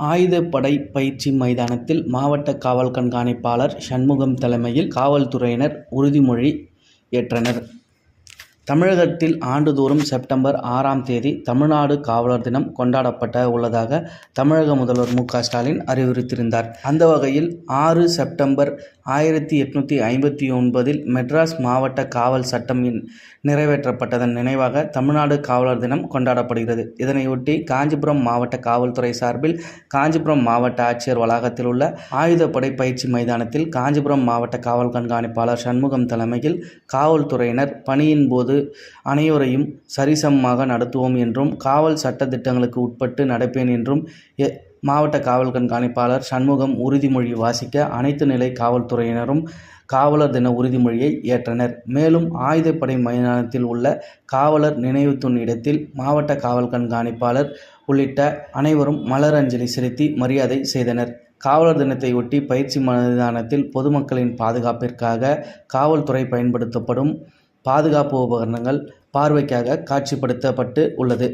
ஆயுதப்படை பயிற்சி மைதானத்தில் மாவட்ட காவல் கண்காணிப்பாளர் சண்முகம் தலைமையில் காவல்துறையினர் உறுதிமொழி ஏற்றனர். தமிழகத்தில் ஆண்டுதோறும் செப்டம்பர் ஆறாம் தேதி தமிழ்நாடு காவலர் தினம் கொண்டாடப்பட உள்ளதாக தமிழக முதல்வர் மு. ஸ்டாலின் அறிவுறுத்தியிருந்தார் அந்த வகையில் ஆறு செப்டம்பர் ஆயிரத்தி எட்நூற்றி ஐம்பத்தி ஒன்பதில் மெட்ராஸ் மாவட்ட காவல் சட்டம் நிறைவேற்றப்பட்டதன் நினைவாக தமிழ்நாடு காவலர் தினம் கொண்டாடப்படுகிறது. இதனையொட்டி காஞ்சிபுரம் மாவட்ட காவல்துறை சார்பில் காஞ்சிபுரம் மாவட்ட ஆட்சியர் வளாகத்தில் உள்ள ஆயுதப்படை பயிற்சி மைதானத்தில் காஞ்சிபுரம் மாவட்ட காவல் கண்காணிப்பாளர் சண்முகம் தலைமையில் காவல்துறையினர் பணியின் போது அனைவரையும் சரிசமமாக நடத்துவோம் என்றும் காவல் சட்ட திட்டங்களுக்கு உட்பட்டு நடப்பேன் என்றும் மாவட்ட காவல் கண்காணிப்பாளர் சண்முகம் உறுதிமொழி வாசிக்க அனைத்து நிலை காவல்துறையினரும் காவலர் தின உறுதிமொழியை ஏற்றனர். மேலும் ஆயுதப்படை மைதானத்தில் உள்ள காவலர் நினைவு தூண் இடத்தில் மாவட்ட காவல் கண்காணிப்பாளர் உள்ளிட்ட அனைவரும் மலர் அஞ்சலி செலுத்தி மரியாதை செய்தனர். காவலர் தினத்தையொட்டி பயிற்சி மைதானத்தில் பொதுமக்களின் பாதுகாப்பிற்காக காவல்துறை பயன்படுத்தப்படும் பாதுகாப்பு உபகரணங்கள் பார்வைக்காக காட்சிப்படுத்தப்பட்டு உள்ளது.